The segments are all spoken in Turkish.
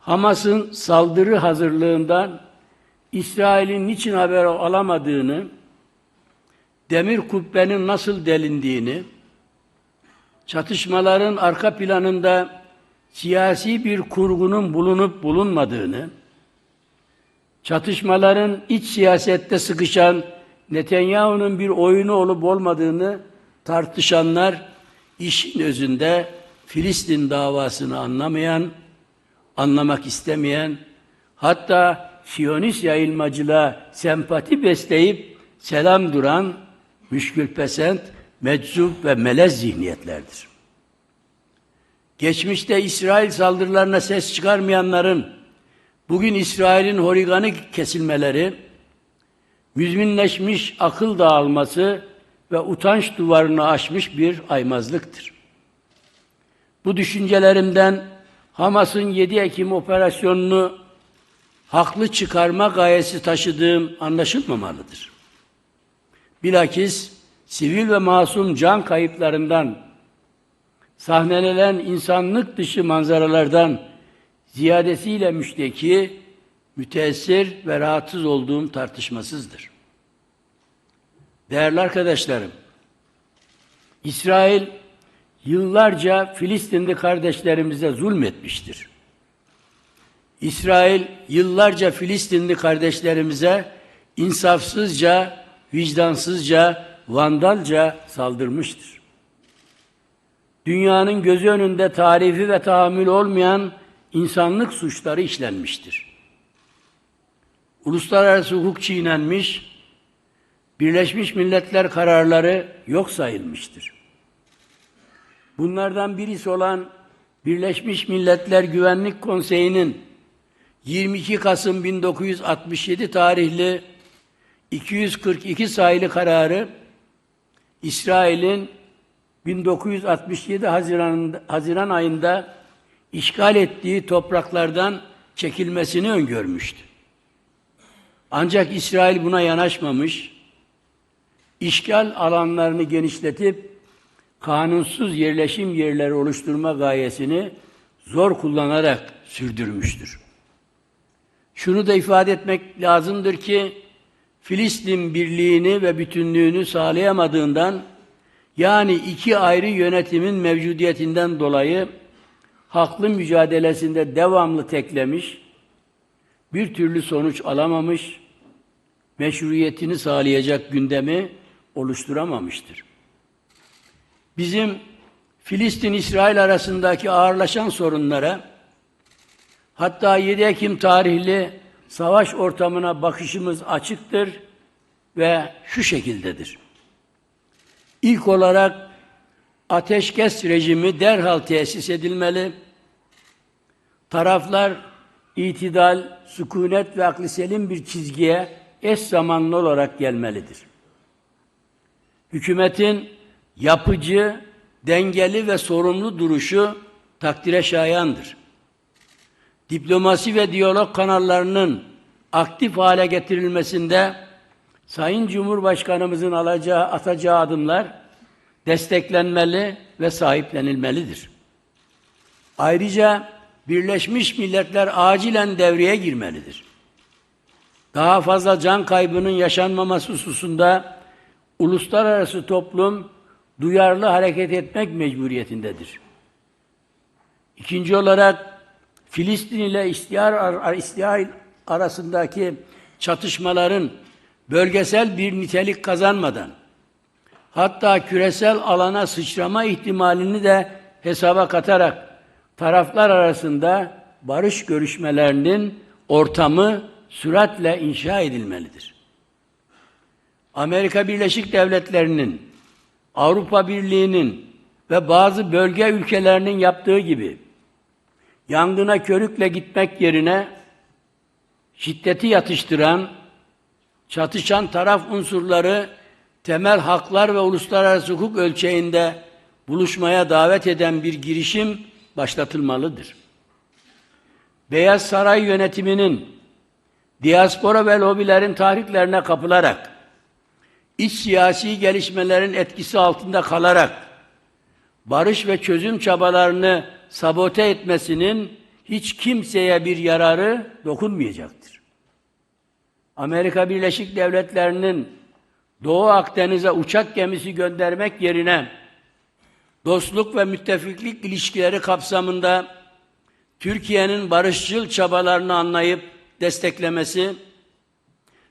Hamas'ın saldırı hazırlığından İsrail'in niçin haber alamadığını, demir kubbenin nasıl delindiğini, çatışmaların arka planında siyasi bir kurgunun bulunup bulunmadığını, çatışmaların iç siyasette sıkışan Netanyahu'nun bir oyunu olup olmadığını tartışanlar işin özünde Filistin davasını anlamayan, anlamak istemeyen, hatta Siyonist yayılmacılığa sempati besleyip selam duran müşkülpesent, meczup ve melez zihniyetlerdir. Geçmişte İsrail saldırılarına ses çıkarmayanların bugün İsrail'in horiganik kesilmeleri, müzminleşmiş akıl dağılması ve utanç duvarını aşmış bir aymazlıktır. Bu düşüncelerimden Hamas'ın 7 Ekim operasyonunu haklı çıkarma gayesi taşıdığım anlaşılmamalıdır. Bilakis sivil ve masum can kayıplarından, sahnelenen insanlık dışı manzaralardan ziyadesiyle müşteki, müteessir ve rahatsız olduğum tartışmasızdır. Değerli arkadaşlarım, İsrail yıllarca Filistinli kardeşlerimize zulmetmiştir. İsrail yıllarca Filistinli kardeşlerimize insafsızca, vicdansızca, vandalca saldırmıştır. Dünyanın gözü önünde tarifi ve tahammül olmayan insanlık suçları işlenmiştir. Uluslararası hukuk çiğnenmiş, Birleşmiş Milletler kararları yok sayılmıştır. Bunlardan birisi olan Birleşmiş Milletler Güvenlik Konseyi'nin 22 Kasım 1967 tarihli 242 sayılı kararı İsrail'in 1967 Haziran, Haziran ayında işgal ettiği topraklardan çekilmesini öngörmüştü. Ancak İsrail buna yanaşmamış, işgal alanlarını genişletip kanunsuz yerleşim yerleri oluşturma gayesini zor kullanarak sürdürmüştür. Şunu da ifade etmek lazımdır ki Filistin birliğini ve bütünlüğünü sağlayamadığından yani iki ayrı yönetimin mevcudiyetinden dolayı haklı mücadelesinde devamlı teklemiş, bir türlü sonuç alamamış, meşruiyetini sağlayacak gündemi oluşturamamıştır. Bizim Filistin-İsrail arasındaki ağırlaşan sorunlara, hatta 7 Ekim tarihli savaş ortamına bakışımız açıktır ve şu şekildedir. İlk olarak ateşkes rejimi derhal tesis edilmeli. Taraflar itidal, sükunet ve aklı selim bir çizgiye eş zamanlı olarak gelmelidir. Hükümetin yapıcı, dengeli ve sorumlu duruşu takdire şayandır. Diplomasi ve diyalog kanallarının aktif hale getirilmesinde Sayın Cumhurbaşkanımızın alacağı, atacağı adımlar desteklenmeli ve sahiplenilmelidir. Ayrıca Birleşmiş Milletler acilen devreye girmelidir. Daha fazla can kaybının yaşanmaması hususunda uluslararası toplum duyarlı hareket etmek mecburiyetindedir. İkinci olarak Filistin ile İstihar, İstihar arasındaki çatışmaların bölgesel bir nitelik kazanmadan hatta küresel alana sıçrama ihtimalini de hesaba katarak taraflar arasında barış görüşmelerinin ortamı süratle inşa edilmelidir. Amerika Birleşik Devletleri'nin, Avrupa Birliği'nin ve bazı bölge ülkelerinin yaptığı gibi yangına körükle gitmek yerine şiddeti yatıştıran, çatışan taraf unsurları temel haklar ve uluslararası hukuk ölçeğinde buluşmaya davet eden bir girişim başlatılmalıdır. Beyaz Saray yönetiminin diaspora ve lobilerin tahriklerine kapılarak, iç siyasi gelişmelerin etkisi altında kalarak, barış ve çözüm çabalarını sabote etmesinin hiç kimseye bir yararı dokunmayacaktır. Amerika Birleşik Devletleri'nin Doğu Akdeniz'e uçak gemisi göndermek yerine dostluk ve müttefiklik ilişkileri kapsamında Türkiye'nin barışçıl çabalarını anlayıp desteklemesi,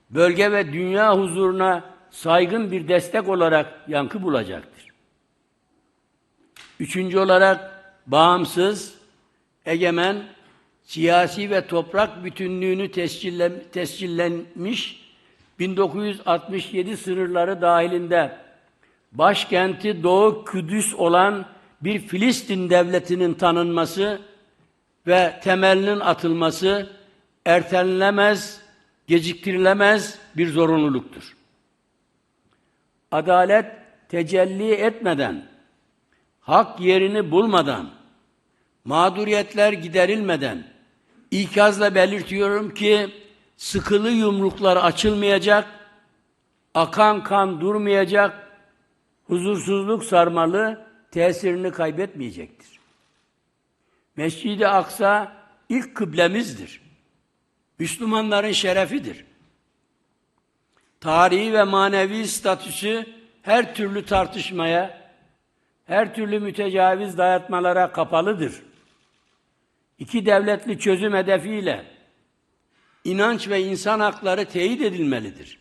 bölge ve dünya huzuruna saygın bir destek olarak yankı bulacaktır. Üçüncü olarak bağımsız, egemen, siyasi ve toprak bütünlüğünü tescille, tescillenmiş 1967 sınırları dahilinde başkenti Doğu Kudüs olan bir Filistin devletinin tanınması ve temelinin atılması ertelenemez, geciktirilemez bir zorunluluktur. Adalet tecelli etmeden, hak yerini bulmadan, mağduriyetler giderilmeden, ikazla belirtiyorum ki sıkılı yumruklar açılmayacak, akan kan durmayacak, huzursuzluk sarmalı tesirini kaybetmeyecektir. Mescid-i Aksa ilk kıblemizdir. Müslümanların şerefidir. Tarihi ve manevi statüsü her türlü tartışmaya, her türlü mütecaviz dayatmalara kapalıdır. İki devletli çözüm hedefiyle inanç ve insan hakları teyit edilmelidir.